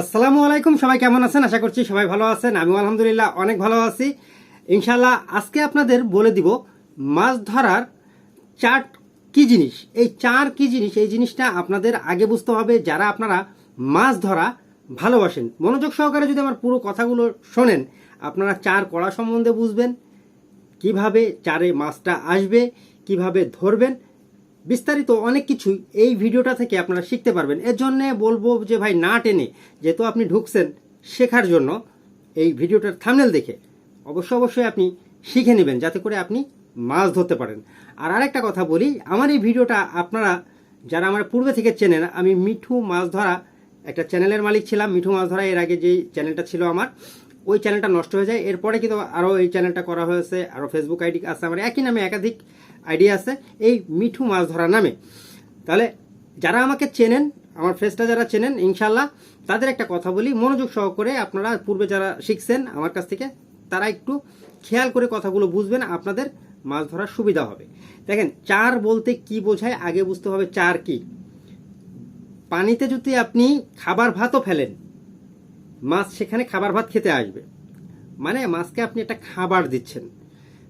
আসসালামু আলাইকুম, সবাই কেমন আছেন? আশা করছি সবাই ভালো আছেন। আমি আলহামদুলিল্লাহ অনেক ভালো আছি। ইনশাল্লাহ আজকে আপনাদের বলে দিব মাছ ধরার চার কি জিনিস। এই চার কি জিনিস? এই জিনিসটা আপনাদের আগে বুঝতে হবে, যারা আপনারা মাছ ধরা ভালোবাসেন। মনোযোগ সহকারে যদি আমার পুরো কথাগুলো শোনেন, আপনারা চার কড়া সম্বন্ধে বুঝবেন। কীভাবে চারে মাছটা আসবে, কীভাবে ধরবেন বিস্তারিত অনেক কিছুই এই ভিডিওটা থেকে আপনারা শিখতে পারবেন। এর জন্য বলব যে ভাই, না টেনে যেহেতু আপনি ঢুকছেন শেখার জন্য এই ভিডিওটার থামনেল দেখে অবশ্য অবশ্যই আপনি শিখে নেবেন যাতে করে আপনি মাছ ধরতে পারেন। আর আরেকটা কথা বলি, আমার এই ভিডিওটা আপনারা যারা আমার পূর্বে থেকে চেনেন, আমি মিঠু মাছ ধরা একটা চ্যানেলের মালিক ছিলাম। মিঠু মাছ ধরা এর আগে যেই চ্যানেলটা ছিল আমার, ওই চ্যানেলটা নষ্ট হয়ে যায়। এরপরে কিন্তু আরও এই চ্যানেলটা করা হয়েছে, আরও ফেসবুক আইডি আছে। আমার একই নামে একাধিক আইডি আছে, এই মিঠু মাছ ধরা নামে। তাহলে যারা আমাকে চেনেন, আমার ফেসটা যারা চেনেন ইনশাল্লাহ তাদের একটা কথা বলি, মনোযোগ সহকারে আপনারা পূর্বে যারা শিখছেন আমার কাছ থেকে, তারা একটু খেয়াল করে কথাগুলো বুঝবেন, আপনাদের মাছ ধরার সুবিধা হবে। দেখেন, চার বলতে কি বোঝায়, আগে বুঝতে হবে চার কি। পানিতে যদি আপনি খাবার ভাতও ফেলেন, মাছ সেখানে খাবার ভাত খেতে আসবে। মানে মাছকে আপনি একটা খাবার দিচ্ছেন।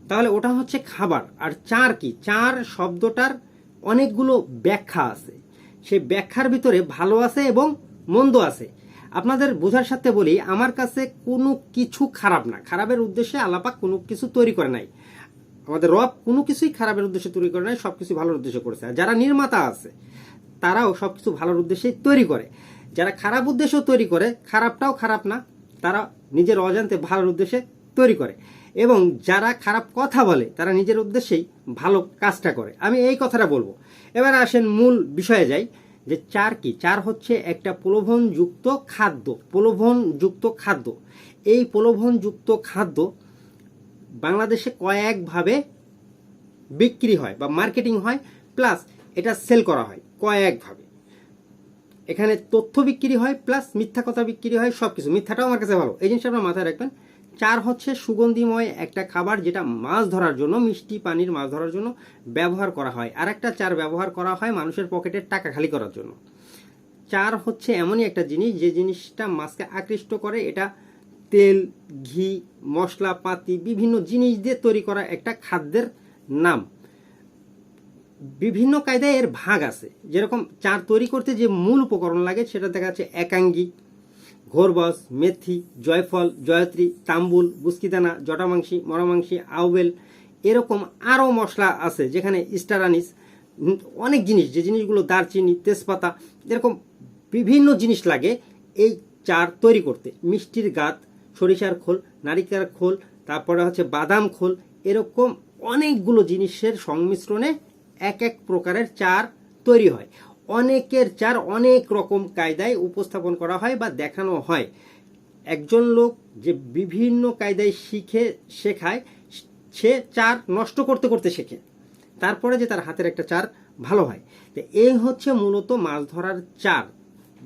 তাহলে ওটা হচ্ছে খাবার। আর চার কি? চার শব্দটার অনেকগুলো ব্যাখ্যা আছে। সেই ব্যাখ্যার ভিতরে ভালো আছে এবং মন্দ আছে। আপনাদের বোঝার সাথে বলি, আমার কাছে কোনো কিছু খারাপ না। খারাপের উদ্দেশ্যে আলাপাক কোনো কিছু তৈরি করে নাই। আমাদের রব কোনো কিছুই খারাপের উদ্দেশ্যে তৈরি করে নাই সব কিছু ভালোর উদ্দেশ্যে করেছে। আর যারা নির্মাতা আছে, তারাও সব কিছু ভালোর উদ্দেশ্যে তৈরি করে। যারা খারাপ উদ্দেশ্য তৈরি করে, খারাপটাও খারাপ না, তারা নিজের অজান্তে ভালোর উদ্দেশ্যে তৈরি করে। এবং যারা খারাপ কথা বলে, তারা নিজের উদ্দেশ্যেই ভালো কাজটা করে। আমি এই কথাটা বলব। এবার আসেন মূল বিষয়ে যাই, যে চার কি? চার হচ্ছে একটা প্রলোভনযুক্ত খাদ্য। প্রলোভনযুক্ত খাদ্য। এই প্রলোভনযুক্ত খাদ্য বাংলাদেশে কয়েকভাবে বিক্রি হয় বা মার্কেটিং হয়, প্লাস এটা সেল করা হয় কয়েকভাবে। এখানে তথ্য বিক্রি হয়, প্লাস মিথ্যা কথা বিক্রি হয় সব কিছু মিথ্যাটাও আমার কাছে ভালো। এই জিনিসটা আপনার মাথায় রাখবেন। চার হচ্ছে সুগন্ধিময় একটা খাবার যেটা মাছ ধরার জন্য, মিষ্টি পানির মাছ ধরার জন্য ব্যবহার করা হয়। আর একটা চার ব্যবহার করা হয় মানুষের পকেটের টাকা খালি করার জন্য। চার হচ্ছে এমনই একটা জিনিস, যে জিনিসটা মাছকে আকৃষ্ট করে, এটা তেল, ঘি, মশলা, পাতি, বিভিন্ন জিনিস দিয়ে তৈরি করা একটা খাদ্যের নাম। বিভিন্ন কায়দায় এর ভাগ আছে। যেরকম চার তৈরি করতে যে মূল উপকরণ লাগে, সেটা দেখা যাচ্ছে একাঙ্গি ঘোরবস মেথি জয়ফল জয়ত্রী তাম্বুল বুস্কিদানা জটামাংসি মরামাংসি আউবেল এরকম আরও মশলা আছে যেখানে স্টারানিস উম, অনেক জিনিস যে জিনিসগুলো দারচিনি তেজপাতা এরকম বিভিন্ন জিনিস লাগে এই চার তৈরি করতে। মিষ্টির গাত সরিষার খোল নারিকেলের খোল তারপরে হচ্ছে বাদাম খোল এরকম অনেকগুলো জিনিসের সংমিশ্রণে এক এক প্রকারের চার তৈরি হয়। অনেকের চার অনেক রকম কায়দায় উপস্থাপন করা হয় বা দেখানো হয়। একজন লোক যে বিভিন্ন কায়দায় শিখে, শেখায়, সে চার নষ্ট করতে করতে শেখে। তারপরে যে তার হাতের একটা চার ভালো হয়। তো এই হচ্ছে মূলত মাছ ধরার চার,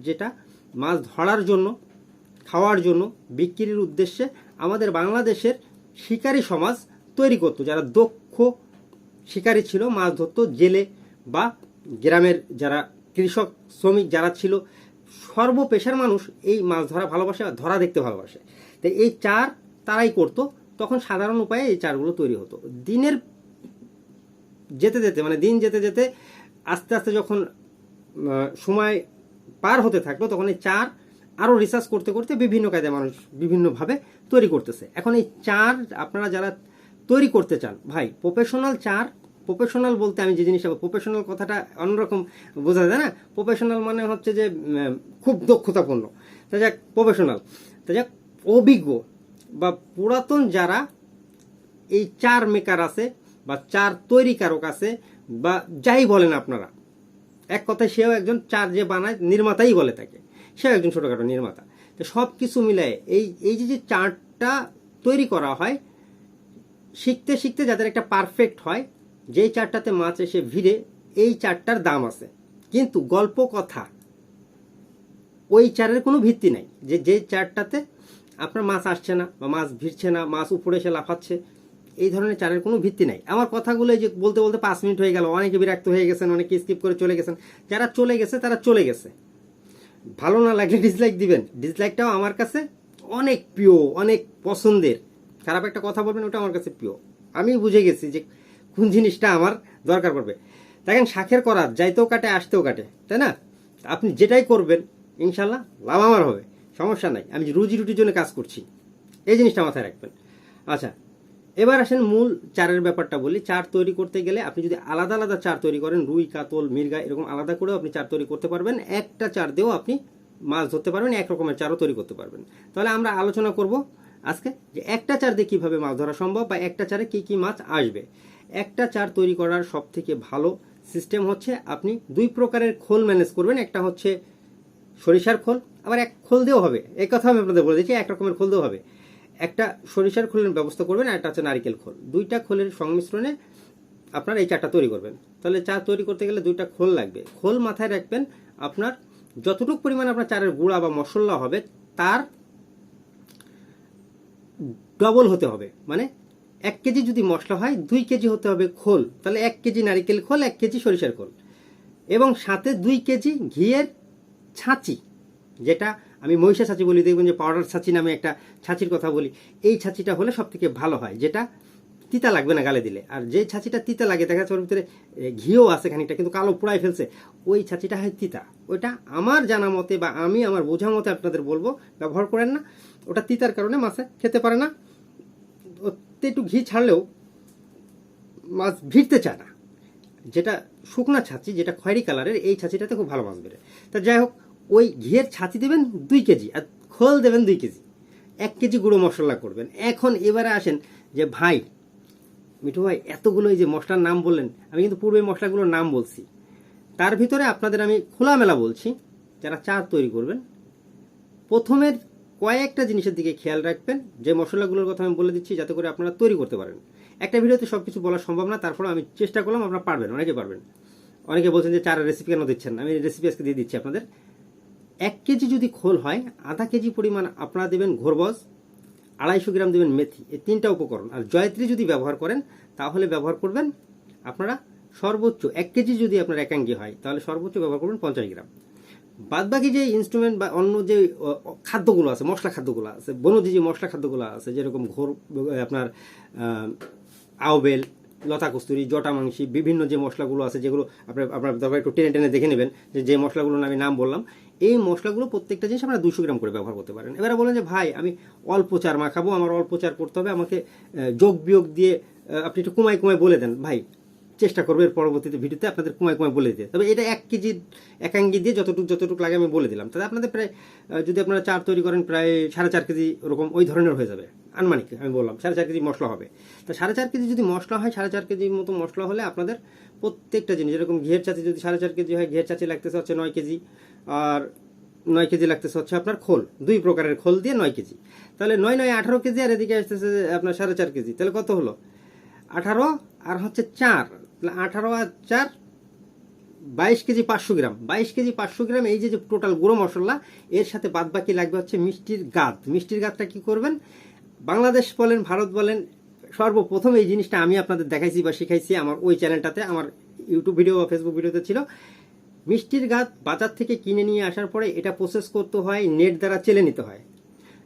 যেটা মাছ ধরার জন্য, খাওয়ার জন্য, বিক্রির উদ্দেশ্যে আমাদের বাংলাদেশের শিকারী সমাজ তৈরি করতো। যারা দক্ষ শিকারী ছিল, মাছ ধরতো, জেলে বা গ্রামের যারা কৃষক, শ্রমিক যারা ছিল, সর্বপেশার মানুষ এই মাছ ধরা ভালোবাসে আর ধরা দেখতে ভালোবাসে। তো এই চার তারাই করতো, তখন সাধারণ উপায়ে এই চারগুলো তৈরি হতো। দিনের যেতে যেতে মানে দিন যেতে যেতে আস্তে আস্তে যখন সময় পার হতে থাকল, তখন এই চার আরও রিসার্চ করতে করতে বিভিন্ন কায়দায় মানুষ বিভিন্নভাবে তৈরি করতেছে। এখন এই চার আপনারা যারা তৈরি করতে চান, ভাই প্রফেশনাল চার প্রফেশনাল বলতে আমি যে জিনিসটা প্রফেশনাল কথাটা অন্যরকম বোঝা যায় না? প্রফেশনাল মানে হচ্ছে যে খুব দক্ষতাপূর্ণ। তা যাক প্রফেশনাল তা যাক, অভিজ্ঞ বা পুরাতন যারা এই চার মেকার আছে বা চার তৈরিকারক আছে বা যাই বলেন আপনারা, এক কথায় সেও একজন চার যে বানায়, নির্মাতাই বলে তাকে। সেও একজন ছোটোখাটো নির্মাতা। তো সব কিছু মিলায় এই এই যে যে চারটা তৈরি করা হয়, শিখতে শিখতে যাদের একটা পারফেক্ট হয় যেই চারটাতে মাছ এসে ভিড়ে, এই চারটার দাম আছে। কিন্তু গল্প কথা, ওই চারের কোনো ভিত্তি নাই। যে যে চারটাতে আপনার মাছ আসছে না বা মাছ ভিড়ছে না, মাছ উপরে এসে লাফাচ্ছে, এই ধরনের চারের কোনো ভিত্তি নাই। আমার কথাগুলো যে বলতে বলতে পাঁচ মিনিট হয়ে গেল, অনেকে বিরক্ত হয়ে গেছেন, অনেকে স্কিপ করে চলে গেছেন। যারা চলে গেছে, তারা চলে গেছে। ভালো না লাগলে ডিসলাইক দিবেন। ডিসলাইকটাও আমার কাছে অনেক প্রিয়, অনেক পছন্দের। খারাপ একটা কথা বলবেন, ওটা আমার কাছে প্রিয়। আমি বুঝে গেছি যে কোন জিনিসটা আমার দরকার পড়বে। দেখেন, শাখের করার যাইতেও কাটে, আসতেও কাটে, তাই না? আপনি যেটাই করবেন, ইনশাল্লাহ লাভ আমার হবে, সমস্যা নাই, আমি রুজি রুটির জন্য কাজ করছি। এই জিনিসটা মাথায় রাখবেন। আচ্ছা এবার আসেন মূল চারের ব্যাপারটা বলি। চার তৈরি করতে গেলে আপনি যদি আলাদা আলাদা চার তৈরি করেন, রুই, কাতল, মির্গা, এরকম আলাদা করেও আপনি চার তৈরি করতে পারবেন। একটা চার দিয়েও আপনি মাছ ধরতে পারবেন, এক রকমের চারও তৈরি করতে পারবেন। তাহলে আমরা আলোচনা করব আজকে যে একটা চার দিয়ে কীভাবে মাছ ধরা সম্ভব বা একটা চারে কী কী মাছ আসবে। একটা চার তৈরি করার সব থেকে ভালো সিস্টেম হচ্ছে আপনি দুই প্রকারের খোল ম্যানেজ করবেন। একটা হচ্ছে সরিষার খোল, আবার এক খোল দিয়েও হবে। এই কথা আমি আপনাদের বলে দিচ্ছি, এক রকমের খোল দিয়েও হবে। একটা সরিষার খোলের ব্যবস্থা করবেন আর একটা হচ্ছে নারিকেল খোল। দুইটা খোলের সংমিশ্রণে আপনার এই চারটা তৈরি করবেন। তাহলে চা তৈরি করতে গেলে দুইটা খোল লাগবে। খোল মাথায় রাখবেন আপনার যতটুকু পরিমাণ আপনার চারের গুঁড়া বা মশলা হবে, তার ডবল হতে হবে। মানে এক কেজি যদি মশলা হয়, দুই কেজি হতে হবে খোল। তাহলে এক কেজি নারিকেল খোল, এক কেজি সরিষার খোল। এবং সাথে দুই কেজি ঘিয়ের ছাঁচি, যেটা আমি মহিষা ছাঁচি বলি, দেখবেন যে পাউডার ছাঁচি নামে একটা ছাঁচির কথা বলি। এই ছাঁচিটা হলে সব থেকে ভালো হয়, যেটা তিতা লাগবে না গালে দিলে। আর যে ছাঁচিটা তিতা লাগে, দেখা যাচ্ছে ওর ভিতরে ঘিও আছে খানিকটা, কিন্তু কালো পোড়ায় ফেলছে, ওই ছাঁচিটা হয় তিতা। ওইটা আমার জানা মতে বা আমি আমার বোঝা মতে আপনাদের বলব, ব্যবহার করেন না। ওটা তিতার কারণে মাছে খেতে পারে না। একটু ঘি ছাড়লেও মাছ ভিড়তে চায় না। যেটা শুকনা ছাঁচি, যেটা খয়েরি কালারের, এই ছাঁচিটাতে খুব ভালো মাছ বেরোয়। তা যাই হোক, ওই ঘিয়ের ছাঁচি দেবেন দুই কেজি আর খোল দেবেন দুই কেজি। এক কেজি গুঁড়ো মশলা করবেন। এখন এবারে আসেন যে ভাই, মিঠু ভাই, এতগুলো এই যে মশলার নাম বললেন, আমি কিন্তু পূর্বে মশলাগুলোর নাম বলছি। তার ভিতরে আপনাদের আমি খোলামেলা বলছি, যারা চা তৈরি করবেন, প্রথমের কয়েকটা জিনিসের দিকে খেয়াল রাখবেন, যে মশলাগুলোর কথা আমি বলে দিচ্ছি, যাতে করে আপনারা তৈরি করতে পারেন। একটা ভিডিওতে সব কিছু বলা সম্ভব না, তারপরে আমি চেষ্টা করলাম, আপনারা পারবেন, অনেকে পারবেন। অনেকে বলছেন যে চারের রেসিপি কেন দিচ্ছেন আমি রেসিপি আজকে দিয়ে দিচ্ছি আপনাদের। এক কেজি যদি খোল হয়, আধা কেজি পরিমাণ আপনারা দেবেন ঘোরবজ আড়াইশো গ্রাম দেবেন মেথি। এই তিনটা উপকরণ। আর জয়ত্রী যদি ব্যবহার করেন, তাহলে ব্যবহার করবেন আপনারা সর্বোচ্চ, এক কেজি যদি আপনার একাঙ্গি হয়, তাহলে সর্বোচ্চ ব্যবহার করবেন পঞ্চাশ গ্রাম। বাদবাকি যে ইনস্ট্রুমেন্ট বা অন্য যে খাদ্যগুলো আছে, মশলা খাদ্যগুলো আছে বনজি যে মশলা খাদ্যগুলো আছে, যেরকম ঘোর আপনার আওবেল লতা কস্তুরি জটা মাংসি বিভিন্ন যে মশলাগুলো আছে, যেগুলো আপনার আপনার দরকার একটু টেনে টেনে দেখে নেবেন, যে যে মশলাগুলোর আমি নাম বললাম, এই মশলাগুলো প্রত্যেকটা জিনিস আপনারা দুশো গ্রাম করে ব্যবহার করতে পারেন। এবারে বলেন যে, ভাই, আমি অল্প চার মাখাবো, আমার অল্প চার করতে হবে, আমাকে যোগ বিয়োগ দিয়ে আপনি একটু কুমায় কুমায় বলে দেন। ভাই চেষ্টা করব এর পরবর্তীতে ভিডিওতে আপনাদের কুমায় কুমায় বলে দিতে। তবে এটা এক কেজি একাঙ্গি দিয়ে যতটুকু যতটুকু লাগে আমি বলে দিলাম। তাহলে আপনাদের প্রায় যদি আপনারা চার তৈরি করেন, প্রায় সাড়ে চার কেজি ওরকম ওই ধরনের হয়ে যাবে। আনুমানিক, আমি বললাম, সাড়ে চার কেজি মশলা হবে। তো সাড়ে চার কেজি যদি মশলা হয়, সাড়ে চার কেজির মতো মশলা হলে আপনাদের প্রত্যেকটা জিনিস, যেরকম ঘের চাচি যদি সাড়ে চার কেজি হয়, ঘের চাচি লাগতেছে হচ্ছে নয় কেজি, আর নয় কেজি লাগতেছে হচ্ছে আপনার খোল, দুই প্রকারের খোল দিয়ে নয় কেজি। তাহলে নয় নয় আঠারো কেজি আর এদিকে আসতেছে আপনার সাড়ে চার কেজি। তাহলে কত হলো? আঠারো আর হচ্ছে চার। তাহলে আঠারো আর চার বাইশ কেজি পাঁচশো গ্রাম। বাইশ কেজি পাঁচশো গ্রাম, এই যে টোটাল গুঁড়ো মশলা, এর সাথে বাদ বাকি লাগবে হচ্ছে মিষ্টির গাদ। মিষ্টির গাদটা কি করবেন? বাংলাদেশ বলেন, ভারত বলেন, সর্বপ্রথম এই জিনিসটা আমি আপনাদের দেখাইছি বা শিখাইছি আমার ওই চ্যানেলটাতে, আমার ইউটিউব ভিডিও বা ফেসবুক ভিডিওতে ছিল। মিষ্টির গাদ বাজার থেকে কিনে নিয়ে আসার পরে এটা প্রসেস করতে হয়, নেট দ্বারা চেলে নিতে হয়।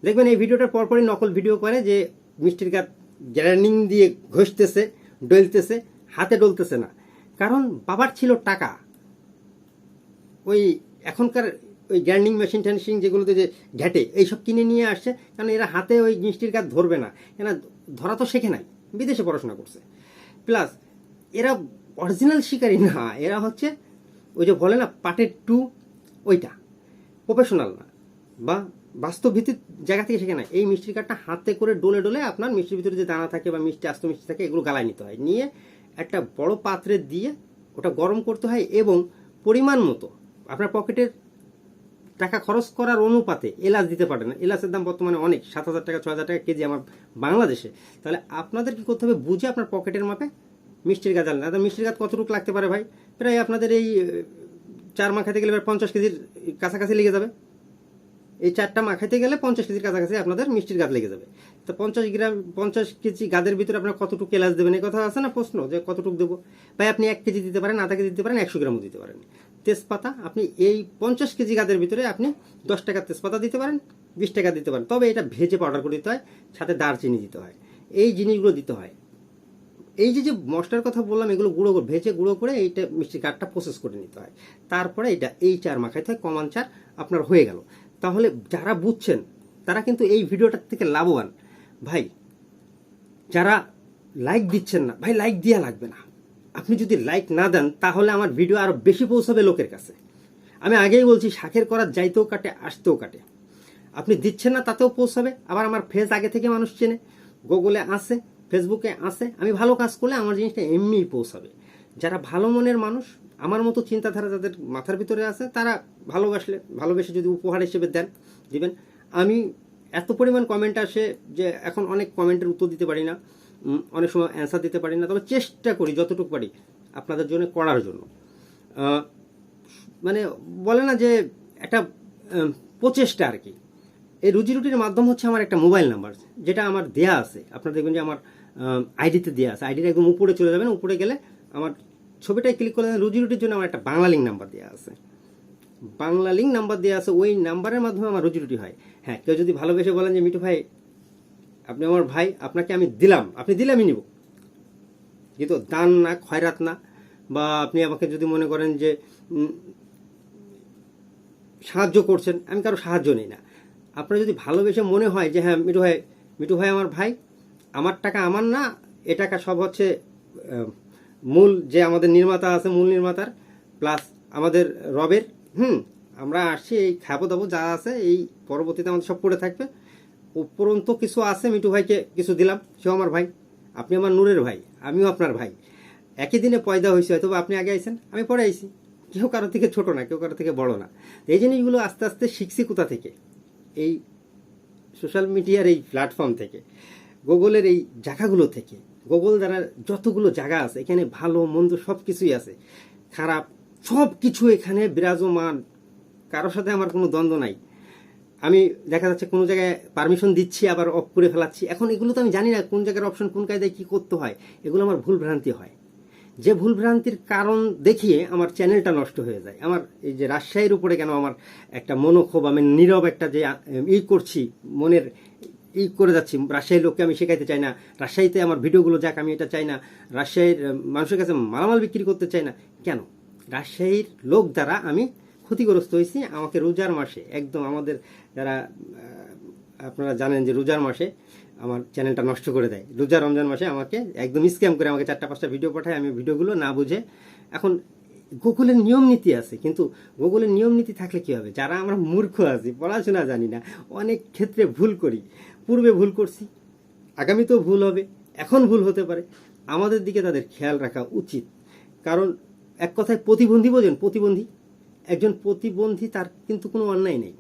দেখবেন এই ভিডিওটার পরপরই নকল ভিডিও করে যে মিষ্টির গাদ গ্রাইন্ডিং দিয়ে ঘষতেছে, ডলতেছে। হাতে ডলতেছে না। কারণ বাবার ছিল টাকা। ওই এখনকার ওই গ্রাইন্ডিং মেশিন ট্যান্সিং যেগুলোতে যে ঘ্যাটে এইসব কিনে নিয়ে আসছে। কারণ এরা হাতে ওই মিষ্টির গাছ ধরবে না? কেন ধরা তো শেখে নাই, বিদেশে পড়াশোনা করছে। প্লাস এরা অরিজিনাল শিকারী না, এরা হচ্ছে ওই যে বলে না পার্টের টু ওইটা, প্রফেশনাল না। বা বাস্তব ভিত্তিক জায়গা থেকে শেখে না এই মিষ্টির কাঠটা হাতে করে ডলে ডলে আপনার মিষ্টির ভিতরে যে দানা থাকে বা মিষ্টি, আস্ত মিষ্টি থাকে, এগুলো গালায় নিতে হয়। নিয়ে একটা বড় পাত্রে দিয়ে ওটা গরম করতে হয় এবং পরিমাণ মতো। আপনার পকেটের টাকা খরচ করার অনুপাতে এলাচ দিতে পারে না। এলাচের দাম বর্তমানে অনেক, সাত হাজার টাকা ছ হাজার টাকা কেজি আমার বাংলাদেশে। তাহলে আপনাদের কি করতে হবে? বুঝে আপনার পকেটের মাপে মিষ্টির গাছ আনলেন মিষ্টির গাছ কতটুকু লাগতে পারে ভাই? প্রায় আপনাদের এই চার মাখাতে গেলে এবার পঞ্চাশ কেজির কাছাকাছি লেগে যাবে। এই চারটা মাখাইতে গেলে পঞ্চাশ কেজির কাছাকাছি আপনাদের মিষ্টির গাছ লেগে যাবে। তো পঞ্চাশ গ্রাম, পঞ্চাশ কেজি গাদের ভিতরে আপনার কতটুকু এলাচ দেবেন এই কথা আছে না প্রশ্ন যে কতটুকু দেবো? ভাই, আপনি এক কেজি দিতে পারেন, আধা কেজি দিতে পারেন, একশো গ্রামও দিতে পারেন। তেজপাতা, আপনি এই পঞ্চাশ কেজি গাদের ভিতরে আপনি দশ টাকা তেজপাতা দিতে পারেন, বিশ টাকা দিতে পারেন। তবে এটা ভেজে পাউডার করে দিতে হয়, সাথে দারচিনি দিতে হয়। এই জিনিসগুলো দিতে হয়। এই যে যে মশলার কথা বললাম, এগুলো গুঁড়ো করে, ভেজে গুঁড়ো করে এইটা মিষ্টি কাঠটা প্রসেস করে নিতে হয়। তারপরে এটা এই চার মাখাইতে হয়, কমান চার আপনার হয়ে গেল। তাহলে যারা বুঝছেন, তারা কিন্তু এই ভিডিওটার থেকে লাভবান। ভাই, যারা লাইক দিচ্ছেন না, ভাই লাইক দেওয়া লাগবে না। আপনি যদি লাইক না দেন, তাহলে আমার ভিডিও আরও বেশি পৌঁছাবে লোকের কাছে। আমি আগেই বলছি, শাখের করার যাইতেও কাটে, আসতেও কাটে। আপনি দিচ্ছেন না, তাতেও পৌঁছাবে। আবার আমার ফেস আগে থেকে মানুষ চেনে। গুগলে আসে ফেসবুকে আসে আমি ভালো কাজ করলে আমার জিনিসটা এমনিই পৌঁছাবে। যারা ভালো মনের মানুষ আমার মতো চিন্তাধারা যাদের মাথার ভিতরে আছে, তারা ভালোবাসলে, ভালোবেসে যদি উপহার হিসেবে দেন, দিবেন। আমি এত পরিমাণ কমেন্ট আসে যে এখন অনেক কমেন্টের উত্তর দিতে পারি না। অনেক সময় অ্যান্সার দিতে পারি না। তবে চেষ্টা করি যতটুকু পারি আপনাদের জন্য, করার জন্য। মানে বলে না যে একটা প্রচেষ্টা আর কি। এই রুজি রুটির মাধ্যম হচ্ছে আমার একটা মোবাইল নাম্বার যেটা আমার দেয়া আছে। আপনারা দেখবেন যে আমার আইডিতে দেওয়া আছে। আইডিটা একদম উপরে চলে যাবেন। উপরে গেলে আমার ছবিটায় ক্লিক করলে রুজি রুটির জন্য আমার একটা বাংলা লিঙ্ক নাম্বার দেওয়া আছে। বাংলা লিঙ্ক নাম্বার দেওয়া আছে, ওই নাম্বারের মাধ্যমে আমার রুজি রুটি হয়। হ্যাঁ কেউ যদি ভালোবেসে বলেন যে, মিঠু ভাই, আপনি আমার ভাই, আপনাকে আমি দিলাম, আপনি দিলে আমি নিব কিন্তু দান না, খয়রাত না। বা আপনি আমাকে যদি মনে করেন যে সাহায্য করছেন, আমি কারও সাহায্য নিই না। আপনার যদি ভালোবেসে মনে হয় যে হ্যাঁ মিঠু ভাই মিঠু ভাই আমার ভাই, আমার টাকা আমার না, এ টাকা সব হচ্ছে মূল যে আমাদের নির্মাতা আছে, মূল নির্মাতার প্লাস আমাদের রবের, হুম, আমরা আসছি, এই খাব দাবো যা আছে, এই পরবর্তীতে আমাদের সব পড়ে থাকবে। উপরন্ত কিছু আছে, মিঠু ভাইকে কিছু দিলাম, সেও আমার ভাই, আপনি আমার নূরের ভাই, আমিও আপনার ভাই। একই দিনে পয়দা হয়েছে হয়তো আপনি আগে আইছেন, আমি পরে আইছি। কেউ কারও থেকে ছোট না, কেউ কারও থেকে বড় না। এই জিনিসগুলো আস্তে আস্তে শিখছি কোথা থেকে? এই সোশ্যাল মিডিয়ার এই প্ল্যাটফর্ম থেকে, গুগলের এই জায়গাগুলো থেকে। গুগল দ্বারা যতগুলো জায়গা আছে, এখানে ভালো, মন্দ সব কিছুই আছে। খারাপ সব কিছু এখানে বিরাজমান। কারোর সাথে আমার কোনো দ্বন্দ্ব নাই। আমি দেখা যাচ্ছে কোনো জায়গায় পারমিশন দিচ্ছি, আবার অফ করে ফেলাচ্ছি। এখন এগুলো তো আমি জানি না কোন জায়গার অপশন কোন কায়দায় কি করতে হয়। এগুলো আমার ভুল ভ্রান্তি হয়। যে ভুল ভ্রান্তির কারণ দেখিয়ে আমার চ্যানেলটা নষ্ট হয়ে যায়। আমার এই যে রাজশাহীর উপরে কেন আমার একটা মনোক্ষোভ, আমি নীরব একটা যে ই করছি, মনের ই করে যাচ্ছি। রাজশাহীর লোককে আমি শেখাইতে চাই না। রাজশাহীতে আমার ভিডিওগুলো যাক, আমি এটা চাই না। রাজশাহীর মানুষের কাছে মালামাল বিক্রি করতে চাই না। কেন? রাজশাহীর লোক দ্বারা আমি ক্ষতিগ্রস্ত হয়েছি আমাকে রোজার মাসে। একদম আমাদের যারা আপনারা জানেন যে রোজার মাসে আমার চ্যানেলটা নষ্ট করে দেয়। রোজা রমজান মাসে আমাকে একদম স্ক্যাম করে আমাকে চারটা, পাঁচটা ভিডিও পাঠায়, আমি ভিডিওগুলো না বুঝে। এখন গুগলের নিয়ম নীতি আছে, কিন্তু গুগলের নিয়ম নীতি থাকলে কি হবে? যারা আমরা মূর্খ আছি, পড়াশোনা জানি না, অনেক ক্ষেত্রে ভুল করি। পূর্বে ভুল করছি, আগামীতেও ভুল হবে, এখন ভুল হতে পারে। আমাদের দিকে তাদের খেয়াল রাখা উচিত। কারণ এক কথায় প্রতিবন্ধী বোঝেন, প্রতিবন্ধী। একজন প্রতিবন্ধী তার কিন্তু কোনো অন্যায় নেই,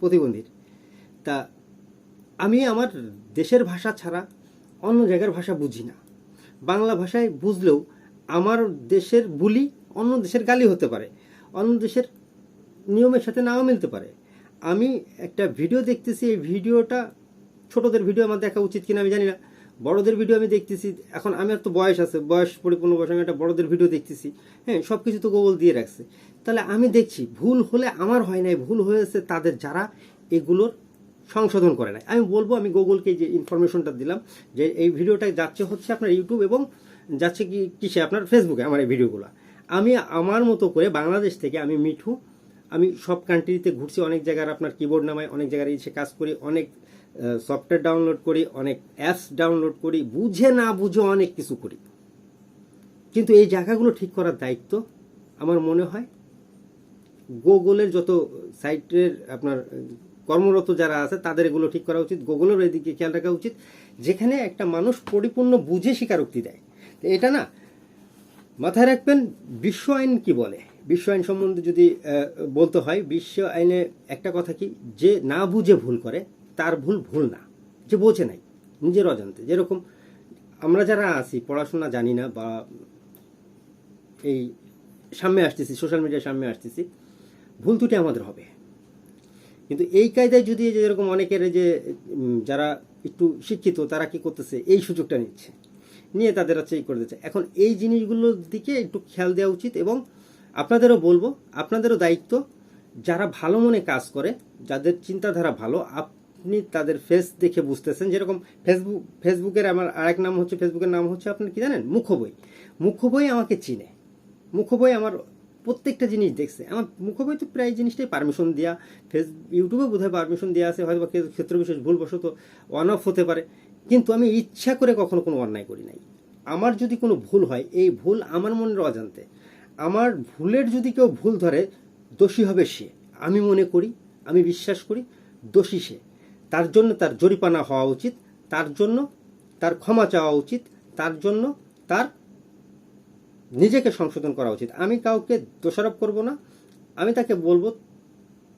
প্রতিবন্ধীর। তা আমি আমার দেশের ভাষা ছাড়া অন্য জায়গার ভাষা বুঝি না। বাংলা ভাষায় বুঝলেও আমার দেশের বুলি অন্য দেশের গালি হতে পারে, অন্য দেশের নিয়মের সাথে নাও মিলতে পারে। আমি একটা ভিডিও দেখতেছি, এই ভিডিওটা ছোটদের ভিডিও আমার দেখা উচিত কিনা আমি জানি না। বড়দের ভিডিও আমি দেখতেছি। এখন আমার তো বয়স আছে, বয়স পরিপূর্ণ বয়স আমি একটা বড়দের ভিডিও দেখতেছি। হ্যাঁ সব কিছু তো গুগল দিয়ে রাখছে। তাহলে আমি দেখছি, ভুল হলে আমার হয় নাই, ভুল হয়েছে তাদের যারা এগুলোর সংশোধন করে নাই। আমি বলব, আমি গুগলকে যে ইনফরমেশনটা দিলাম, যে এই ভিডিওটা যাচ্ছে হচ্ছে আপনার ইউটিউব এবং যাচ্ছে কি কিসে? আপনার ফেসবুকে আমার এই ভিডিওগুলো আমি আমার মতো করে বাংলাদেশ থেকে আমি মিঠু, আমি সব কান্ট্রিতে ঘুরছি, অনেক জায়গার আপনার কিবোর্ড নামায় অনেক জায়গায় এসে কাজ করি, অনেক সফটওয়্যার ডাউনলোড করি, অনেক অ্যাপস ডাউনলোড করি, বুঝে না বুঝে অনেক কিছু করি। কিন্তু এই জায়গাগুলো ঠিক করার দায়িত্ব আমার মনে হয় গুগলের যত সাইটের আপনার কর্মরত যারা আছে, তাদের এগুলো ঠিক করা উচিত। গুগলের এদিকে খেয়াল রাখা উচিত, যেখানে একটা মানুষ পরিপূর্ণ বুঝে স্বীকারোক্তি দেয়। তো এটা না, মাথায় রাখবেন, বিশ্ব আইন কি বলে? বিশ্ব আইন সম্বন্ধে যদি বলতে হয়, বিশ্ব আইনে একটা কথা কি? যে না বুঝে ভুল করে তার ভুল ভুল না, যে বোঝে নাই, নিজের অজান্তে। যেরকম আমরা যারা আছি, পড়াশোনা জানি না বা এই সামনে আসতেছি সোশ্যাল মিডিয়ার সামনে আসতেছি, ভুল ত্রুটি আমাদের হবে। কিন্তু এই কায়দায় যদি যেরকম অনেকের যে যারা একটু শিক্ষিত, তারা কি করতেছে? এই সুযোগটা নিচ্ছে। নিয়ে তাদের হচ্ছে এই করে দিচ্ছে। এখন এই জিনিসগুলোর দিকে একটু খেয়াল দেওয়া উচিত এবং আপনাদেরও বলব, আপনাদেরও দায়িত্ব, যারা ভালো মনে কাজ করে, যাদের চিন্তাধারা ভালো আপনি তাদের ফেস দেখে বুঝতেছেন। যেরকম ফেসবুক ফেসবুকের আমার আরেক নাম হচ্ছে ফেসবুকের নাম হচ্ছে আপনার কি জানেন? মুখ্য বই বই আমাকে চিনে। মুখ্য বই আমার প্রত্যেকটা জিনিস দেখছে। আমার তো প্রায় জিনিসটাই পারমিশন দেওয়া ফেস ইউটিউবে বোধহয় পারমিশন দেওয়া আছে হয়তো বা ক্ষেত্র বিশেষ ভুলবশত অন অফ হতে পারে। কিন্তু আমি ইচ্ছা করে কখনো কোনো অন্যায় করি নাই। আমার যদি কোনো ভুল হয়, এই ভুল আমার মনের অজান্তে। আমার ভুলের যদি কেউ ভুল ধরে, দোষী হবে সে। আমি মনে করি, আমি বিশ্বাস করি, দোষী সে। তার জন্য তার জরিপানা হওয়া উচিত, তার জন্য তার ক্ষমা চাওয়া উচিত, তার জন্য তার নিজেকে সংশোধন করা উচিত। আমি কাউকে দোষারোপ করব না, আমি তাকে বলব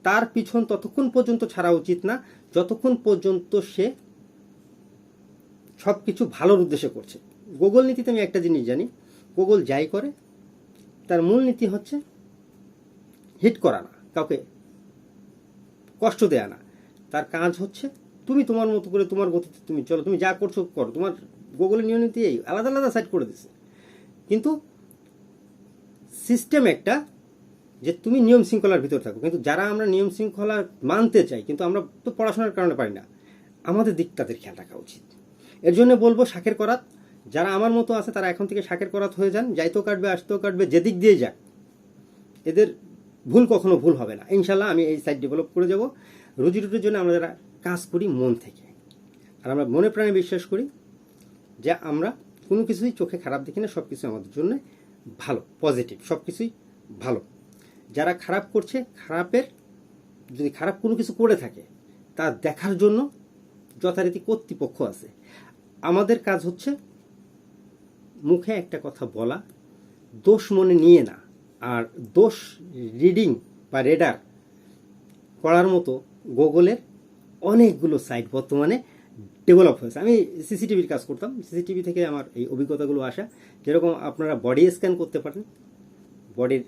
তার পিছন ততক্ষণ পর্যন্ত ছাড়া উচিত না, যতক্ষণ পর্যন্ত সে সব কিছু ভালোর উদ্দেশ্যে করছে। গুগল নীতিতে আমি একটা জিনিস জানি, গুগল যাই করে, তার মূল নীতি হচ্ছে হিট করা না, কাউকে কষ্ট দেয়া না। তার কাজ হচ্ছে তুমি তোমার মতো করে তোমার গতিতে তুমি চলো, তুমি যা করছ করো। তোমার গুগলের নিয়ম নীতি এই, আলাদা আলাদা সাইড করে দিছে। কিন্তু সিস্টেম একটা যে তুমি নিয়ম শৃঙ্খলার ভিতর থাকো। কিন্তু যারা আমরা নিয়ম শৃঙ্খলা মানতে চাই, কিন্তু আমরা তো পড়াশোনার কারণে পারি না, আমাদের দিক তাদের খেয়াল রাখা উচিত। এর জন্য বলব শাকের করাত। যারা আমার মতো আছে, তারা এখন থেকে শাকের করাত হয়ে যান। যাইতেও কাটবে, আসতেও কাটবে, যেদিক দিয়ে যাক। এদের ভুল কখনো ভুল হবে না। ইনশাল্লাহ আমি এই সাইড ডেভেলপ করে যাব। রুজি রুটির জন্য আমরা যারা কাজ করি মন থেকে। আর আমরা মনে প্রাণে বিশ্বাস করি যে আমরা কোনো কিছুই চোখে খারাপ দেখি না সব কিছু আমাদের জন্য ভালো পজিটিভ সব কিছুই ভালো। যারা খারাপ করছে, খারাপের যদি খারাপ কোনো কিছু করে থাকে, তা দেখার জন্য যথারীতি কর্তৃপক্ষ আছে। আমাদের কাজ হচ্ছে মুখে একটা কথা বলা, দোষ মনে নিয়ে না। আর দোষ রিডিং বা রেডার করার মতো গুগলের অনেকগুলো সাইট বর্তমানে ডেভেলপ হয়েছে। আমি সিসিটিভির কাজ করতাম। সিসিটিভি থেকে আমার এই অভিজ্ঞতাগুলো আসা। যেরকম আপনারা বডি স্ক্যান করতে পারেন বডির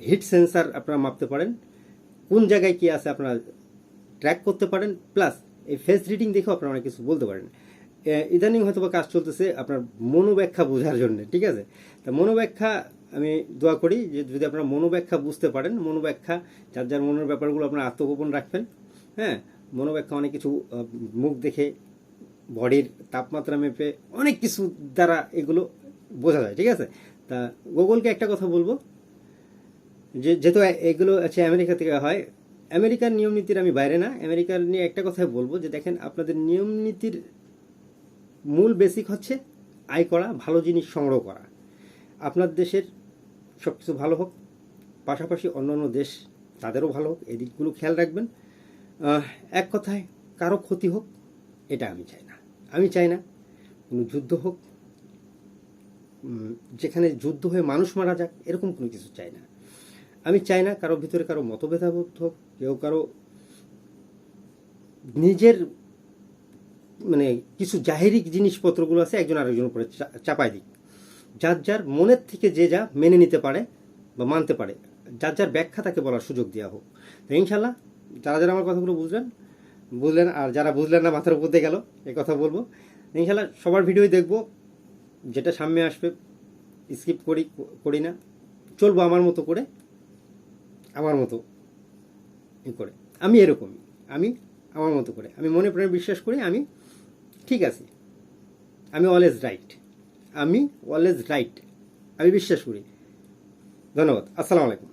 হিট সেন্সার আপনারা মাপতে পারেন, কোন জায়গায় কি আছে আপনারা ট্র্যাক করতে পারেন প্লাস এই ফেস রিডিং দেখেও আপনারা অনেক কিছু বলতে পারেন। ইদানিং হয়তো কাজ চলতেছে আপনার মনোব্যাখ্যা বোঝার জন্য, ঠিক আছে? তা মনোব্যাখ্যা আমি দোয়া করি যে যদি আপনারা মনোব্যাখ্যা বুঝতে পারেন, মনোব্যাখ্যা, যার যার মনের ব্যাপারগুলো আপনারা আত্মগোপন রাখবেন হ্যাঁ মনোব্যাখ্যা অনেক কিছু মুখ দেখে, বডির তাপমাত্রা মেপে অনেক কিছু দ্বারা এগুলো বোঝা যায়, ঠিক আছে? তা গুগলকে একটা কথা বলব, যে যেহেতু এগুলো আছে আমেরিকা থেকে হয়, আমেরিকার নিয়ম নীতির আমি বাইরে না, আমেরিকার নিয়ে একটা কথাই বলব যে দেখেন, আপনাদের নিয়ম নীতির মূল বেসিক হচ্ছে আয় করা, ভালো জিনিস সংগ্রহ করা। আপনার দেশের সব কিছু ভালো হোক, পাশাপাশি অন্যান্য দেশ তাদেরও ভালো হোক, এই দিকগুলো খেয়াল রাখবেন। এক কথায়, কারও ক্ষতি হোক, এটা আমি চাই না। আমি চাই না কোনো যুদ্ধ হোক যেখানে যুদ্ধ হয়ে মানুষ মারা যাক, এরকম কোনো কিছু চাই না। আমি চাই না কারও ভিতরে কারও মতভেদাবোধ হোক, কেউ কারও নিজের মানে কিছু জাহেরিক জিনিসপত্রগুলো আছে, একজন আরেকজনের উপরে চা- চাপায় দিক। যার যার মনের থেকে যে যা মেনে নিতে পারে বা মানতে পারে, যার যার ব্যাখ্যা তাকে বলার সুযোগ দেওয়া হোক। ইনশাল্লাহ যারা যারা আমার কথাগুলো বুঝলেন বুঝলেন, আর যারা বুঝলেন না মাথার উপর দিয়ে গেল, এই কথা বলব। ইনশাল্লাহ সবার ভিডিওই দেখব, যেটা সামনে আসবে স্কিপ করি করি না, চলবো আমার মতো করে, আমার মতো করে। আমি এরকমই আমি আমার মতো করে, আমি মনে প্রাণে বিশ্বাস করি, আমি ঠিক আছি। আমি অলওয়েজ রাইট আমি অলওয়েজ রাইট আমি বিশ্বাস করি। ধন্যবাদ, আসসালামু আলাইকুম।